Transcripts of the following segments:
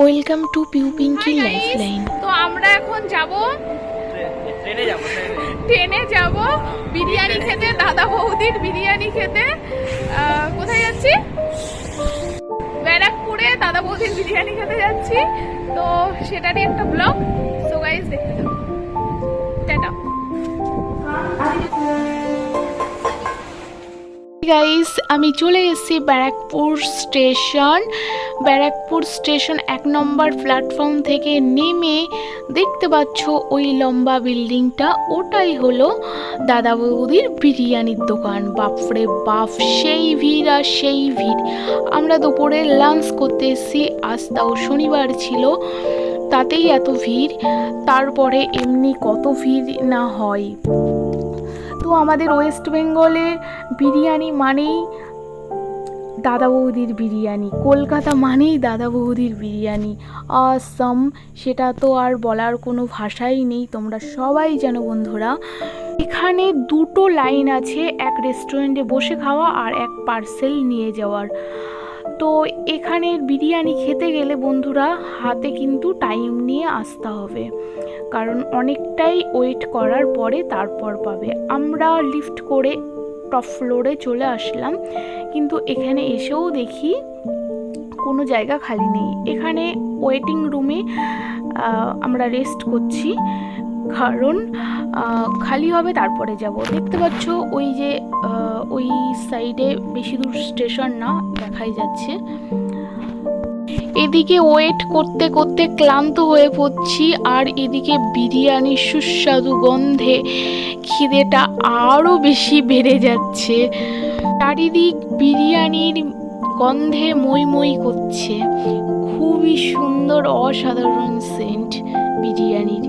Welcome to Piu Pinky life line তো আমরা এখন যাব ট্রেনে যাব ট্রেনে যাব। বিরিয়ানি খেতে দাদা বৌদির বিরিয়ানি খেতে। কোথায় যাচ্ছি? ব্যারাকপুরে দাদা বৌদির বিরিয়ানি খেতে যাচ্ছি। তো সেটারই একটা ব্লগ সো গাইজ দেখতে যাব গাইস আমি চলে এসেছি ব্যারাকপুর স্টেশন। ব্যারাকপুর স্টেশন এক নম্বর প্ল্যাটফর্ম থেকে নেমে দেখতে পাচ্ছ ওই লম্বা বিল্ডিংটা ওটাই হলো দাদা বৌদির বিরিয়ানির দোকান। বাপরে বাপ, সেই ভিড় আর সেই ভিড়। আমরা দুপুরে লাঞ্চ করতে এসেছি, আজ তাও শনিবার ছিল, তাতেই এত ভিড়। তারপরে এমনি কত ভিড় না হয়। তো আমাদের ওয়েস্ট বেঙ্গলে বিরিয়ানি মানেই দাদা বৌদির বিরিয়ানি, কলকাতা মানেই দাদা বৌদির বিরিয়ানি। আসাম, সেটা তো আর বলার কোনো ভাষাই নেই, তোমরা সবাই জানো বন্ধুরা। এখানে দুটো লাইন আছে, এক রেস্টুরেন্টে বসে খাওয়া আর এক পার্সেল নিয়ে যাওয়ার। তো এখানে বিরিয়ানি খেতে গেলে বন্ধুরা, হাতে কিন্তু টাইম নিয়ে আসতে হবে। কারণ অনেকটাই ওয়েট করার পরে তারপর পাবে। আমরা লিফট করে টপ ফ্লোরে চলে আসলাম, কিন্তু এখানে এসেও দেখি কোনো জায়গা খালি নেই। এখানে ওয়েটিং রুমে আমরা রেস্ট করছি, কারণ খালি হবে তারপরে যাব। দেখতে পাচ্ছ ওই যে ওই সাইডে বেশি দূর স্টেশন না, দেখাই যাচ্ছে। এদিকে ওয়েট করতে করতে ক্লান্ত হয়ে পড়ছি আর এদিকে বিরিয়ানির সুস্বাদু গন্ধে খিদেটা আরও বেশি বেড়ে যাচ্ছে। চারিদিক বিরিয়ানির গন্ধে মই মই করছে। খুবই সুন্দর অসাধারণ সেন্ট বিরিয়ানির।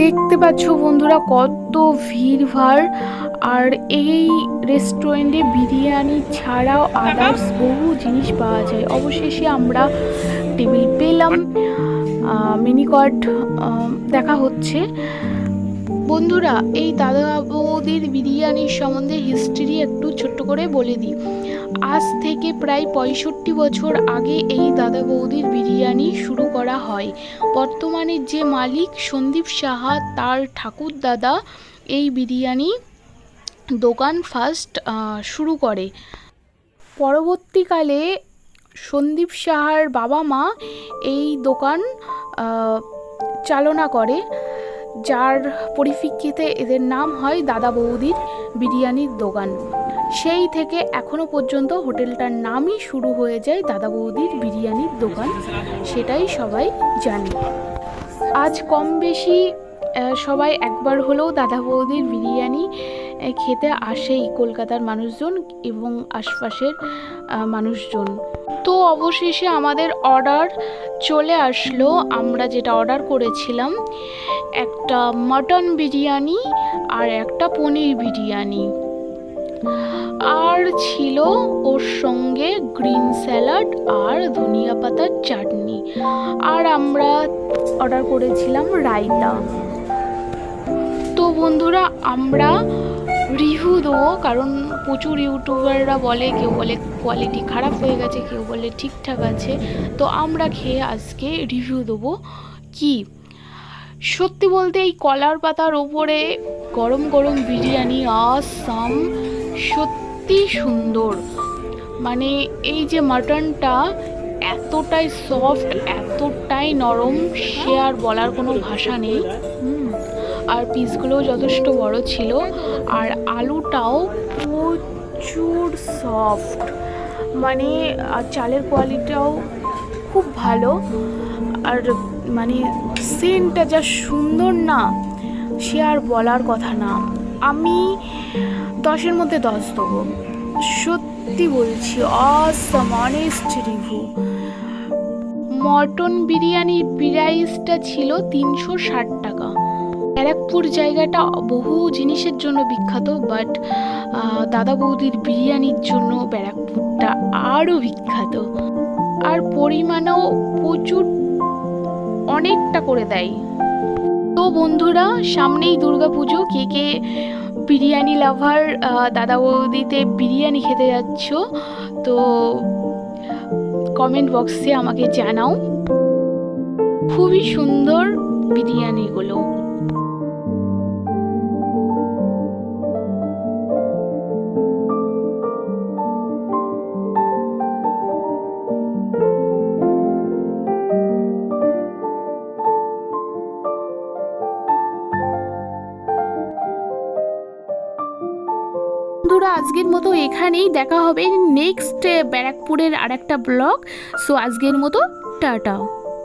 দেখতে পাচ্ছ বন্ধুরা কত ভিড় ভাড় আর এই রেস্টুরেন্টে বিরিয়ানি ছাড়াও আদার্স বহু জিনিস পাওয়া যায়। অবশেষে আমরা টেবিল পেলাম। মিনি কট দেখা হচ্ছে। বন্ধুরা, এই দাদা বৌদির বিরিয়ানির সম্বন্ধে হিস্ট্রি একটু ছোট্ট করে বলে দিই। আজ থেকে প্রায় পঁয়ষট্টি বছর আগে এই দাদা বৌদির বিরিয়ানি শুরু করা হয়। বর্তমানে যে মালিক সন্দীপ সাহা, তার ঠাকুর দাদা এই বিরিয়ানি দোকান ফার্স্ট শুরু করে। পরবর্তীকালে সন্দীপ সাহার বাবা মা এই দোকান চালনা করে, যার পরিপ্রেক্ষিতে এদের নাম হয় দাদা বৌদির বিরিয়ানির দোকান। সেই থেকে এখনও পর্যন্ত হোটেলটার নামই শুরু হয়ে যায় দাদা বৌদির বিরিয়ানির দোকান, সেটাই সবাই জানে। আজ কম বেশি সবাই একবার হলেও দাদা বৌদির বিরিয়ানি খেতে আসেই কলকাতার মানুষজন এবং আশপাশের মানুষজন। তো অবশেষে আমাদের অর্ডার চলে আসলো। আমরা যেটা অর্ডার করেছিলাম, একটা মটন বিরিয়ানি আর একটা পনির বিরিয়ানি। আর ছিল ওর সঙ্গে গ্রিন স্যালাড আর ধনিয়া পাতার চাটনি। আর আমরা অর্ডার করেছিলাম রায়তা। তো বন্ধুরা, আমরা রিভিউ দেবো, কারণ প্রচুর ইউটিউবাররা বলে, কেউ বলে কোয়ালিটি খারাপ হয়ে গেছে, কেউ বলে ঠিকঠাক আছে। তো আমরা খেয়ে আজকে রিভিউ দেবো কি? সত্যি বলতে এই কলার পাতার ওপরে গরম গরম বিরিয়ানি, আসাম, সত্যি সুন্দর। মানে এই যে মাটনটা এতটাই সফট এতটাই নরম, সে আর বলার কোনো ভাষা নেই। আর পিসগুলোও যথেষ্ট বড় ছিল, আর আলুটাও প্রচুর সফট মানে চালের কোয়ালিটিটাও খুব ভালো। আর মানে সেন্টটা যা সুন্দর না, সে আর বলার কথা না। আমি দশের মধ্যে দশ দেবো। সত্যি বলছি অনেস্ট রিভিউ মটন বিরিয়ানির প্রাইসটা ছিল তিনশো ষাট টাকা। ব্যারাকপুর জায়গাটা বহু জিনিসের জন্য বিখ্যাত বাট দাদা বৌদির বিরিয়ানির জন্য ব্যারাকপুরটা আরও বিখ্যাত। আর পরিমাণেও প্রচুর অনেকটা করে দেয়। তো বন্ধুরা, সামনেই দুর্গাপুজো, কে কে বিরিয়ানি লাভার দাদা বৌদিতে বিরিয়ানি খেতে যাচ্ছ, তো কমেন্ট বক্সে আমাকে জানাও। খুবই সুন্দর বিরিয়ানিগুলো। বন্ধুরা, আজকের মতো এখানেই দেখা হবে নেক্সট ব্যারাকপুরের আর একটা ব্লগ সো আজকের মতো, টাটা।